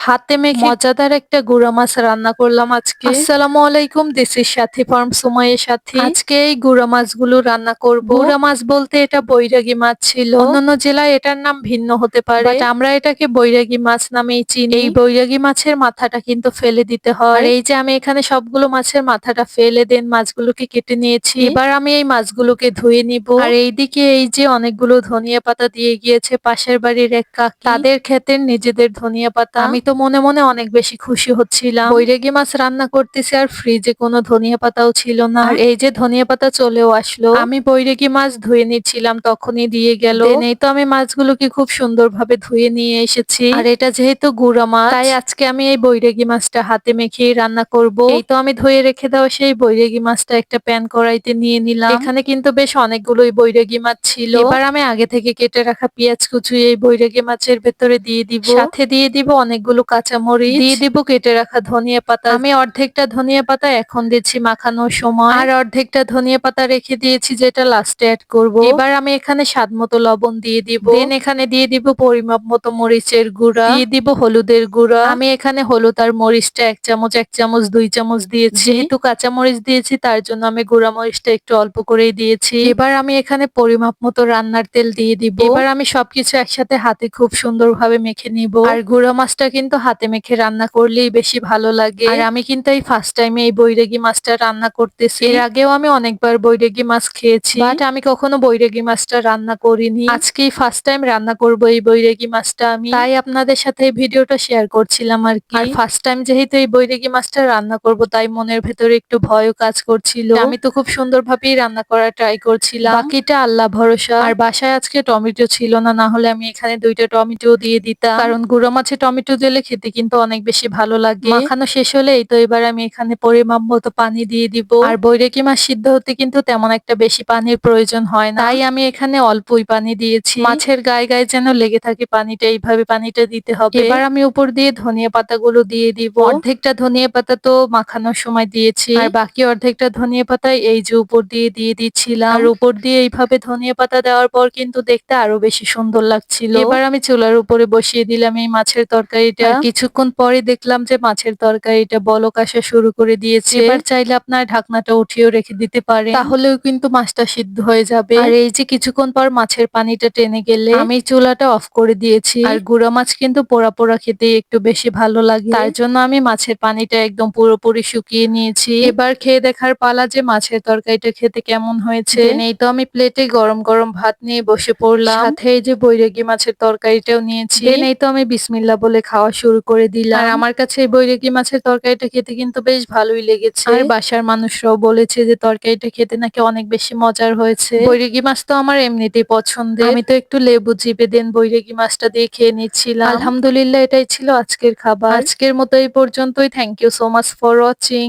হাতে মেখে মজাদার একটা গুঁড়া মাছ রান্না করলাম আজকে। আসসালামু আলাইকুম দেশের সাথী ফার্ম সময়ের সাথে। আজকে এই গুঁড়া মাছগুলো রান্না করব। গুঁড়া মাছ বলতে এটা বৈরাগী মাছ ছিল। অন্যান্য জেলায় এটার নাম ভিন্ন হতে পারে। বাট আমরা এটাকে বৈরাগী মাছ নামেই চিনি। এই বৈরাগী মাছের মাথাটা কিন্তু ফেলে দিতে হয়। আর এই যে আমি এখানে সবগুলো মাছের মাথাটা ফেলে দেন মাছগুলোকে কেটে নিয়েছি। এবার আমি এই মাছগুলোকে ধুয়ে নিব। আর এইদিকে এই যে অনেকগুলো ধনিয়া পাতা দিয়ে গিয়েছে পাশের বাড়ির এক কাক। তাদের ক্ষেতের নিজেদের ধনিয়া পাতা। আমি তো মনে মনে অনেক বেশি খুশি হচ্ছিলাম। বৈরাগী মাছ রান্না করতেছি আর ফ্রিজে কোনো ধনিয়া পাতাও ছিল না। আর এই যে ধনিয়া পাতা চলেও আসলো। আমি বৈরাগী মাছ ধুয়ে নিচ্ছিলাম তখনই দিয়ে গেল। এই তো আমি মাছগুলোকে খুব সুন্দরভাবে ধুয়ে নিয়ে এসেছি। আর এটা যেহেতু গুঁড়া মাছ তাই আজকে আমি এই বৈরাগী মাছটা হাতে মেখেই রান্না করব। এই তো আমি ধুয়ে রেখে দেওয়া সেই বৈরাগী মাছটা একটা প্যান কড়াইতে নিয়ে নিলাম। এখানে কিন্তু বেশ অনেকগুলোই বৈরাগী মাছ ছিল। এবার আমি আগে থেকে কেটে রাখা পেঁয়াজ কুচি এই বৈরাগী মাছের ভেতরে দিয়ে দিব। সাথে দিয়ে দিব অনেকগুলো কাঁচামরিচ। দিয়ে দিব কেটে রাখা ধনিয়া পাতা। আমি অর্ধেকটা ধনিয়া পাতা এখন দিচ্ছি মাখানোর সময়। আর অর্ধেকটা ধনিয়া পাতা রেখে দিয়েছি যেটা লাস্টে অ্যাড করব। এবার আমি এখানে স্বাদ মতো লবণ দিয়ে দিব। দেন এখানে দিয়ে দিব পরিমাপ মতো মরিচের গুঁড়া। দিয়ে দিব হলুদের গুঁড়া। আমি এখানে হলুদ আর মরিচটা এক চামচ এক চামচ দুই চামচ দিয়েছি। যেহেতু কাঁচা মরিচ দিয়েছি তার জন্য আমি গুঁড়া মরিচটা একটু অল্প করেই দিয়েছি। এবার আমি এখানে পরিমাপ মতো রান্নার তেল দিয়ে দিব। এবার আমি সবকিছু একসাথে হাতে খুব সুন্দরভাবে মেখে নিব। আর গুঁড়া মাছটা কিন্তু হাতে মেখে রান্না করলেই বেশি ভালো লাগে। আর আমি কিন্তু এই ফার্স্ট টাইমে এই বৈরাগী মাছটা রান্না করতেছি। এর আগেও আমি অনেকবার বৈরাগী মাছ খেয়েছি। বাট আমি কখনো বৈরাগী মাছটা রান্না করিনি। আজকেই ফার্স্ট টাইম রান্না করব এই বৈরাগী মাছটা আমি। তাই আপনাদের সাথে ভিডিওটা শেয়ার করছিলাম আর কি। আর ফার্স্ট টাইম যেহেতু এই বৈরাগী মাছটা রান্না করব তাই মনের ভেতরে একটু ভয়ও কাজ করছিল। আমি তো খুব সুন্দরভাবেই রান্না করার ট্রাই করছিলাম। বাকিটা আল্লাহ ভরসা। আর বাসায় আজকে টমেটো ছিল না না হলে আমি এখানে দুইটা টমেটো দিয়ে দিতাম। কারণ গুঁড়ো মাছে টমেটো দিলে খেতে কিন্তু অনেক বেশি ভালো লাগে। মাখানো শেষ হলে এই তো এবার আমি এখানে পরিমাপ মতো পানি দিয়ে দিব। আর বৈরাগী মাছ সিদ্ধ হতে কিন্তু তেমন একটা বেশি পানির প্রয়োজন হয় না। তাই আমি এখানে অল্পই পানি দিয়েছি। মাছের গায়ে গায়ে যেন লেগে থাকে পানিটা এইভাবে পানিটা দিতে হবে। এবার আমি উপর দিয়ে ধনিয়া পাতাগুলো দিয়ে দিব। অর্ধেকটা ধনিয়া পাতা তো মাখানোর সময় দিয়েছি। আর বাকি অর্ধেকটা ধনিয়া পাতা এই যে উপর দিয়ে দিয়ে দিচ্ছিলাম। আর উপর দিয়ে এইভাবে ধনিয়া পাতা দেওয়ার পর কিন্তু দেখতে আরও বেশি সুন্দর লাগছিল। এবার আমি চুলার উপরে বসিয়ে দিলাম এই মাছের তরকারিটা। কিছুক্ষণ পরে দেখলাম যে মাছের তরকারিটা বলক আসা শুরু করে দিয়েছে। এবার চাইলে আপনার ঢাকনাটা উঠিয়েও রেখে দিতে পারে তাহলেও কিন্তু মাছটা সিদ্ধ হয়ে যাবে। আর এই যে কিছুক্ষণ পর মাছের পানিটা টেনে গেলে আমি চুলাটা অফ করে দিয়েছি। আর গুঁড়া মাছ কিন্তু পোড়া পোড়া খেতে একটু বেশি ভালো লাগে। তার জন্য আমি মাছের পানিটা একদম পুরোপুরি শুকিয়ে নিয়েছি। এবার খেয়ে দেখার পালা যে মাছের তরকারিটা খেতে কেমন হয়েছে। এই তো আমি প্লেটে গরম গরম ভাত নিয়ে বসে পড়লাম। সাথে এই যে বৈরাগী মাছের তরকারিটাও নিয়েছি। এই তো আমি বিসমিল্লা বলে খাওয়া শুরু করে দিলাম। আর আমার কাছে এই বৈরাগী মাছের তরকারিটা খেতে কিন্তু বেশ ভালোই লেগেছে। আর বাসার মানুষরাও বলেছে যে তরকারিটা খেতে নাকি অনেক বেশি মজার হয়েছে। বৈরাগী মাছ তো আমার এমনিতেই পছন্দ আমি তো একটু লেবু জিপে দেন বৈরাগী মাছটা দিয়ে খেয়ে নিচ্ছিলাম। আলহামদুলিল্লাহ এটাই ছিল আজকের খাবার। আজকের মতো এই পর্যন্তই। Thank you so much for watching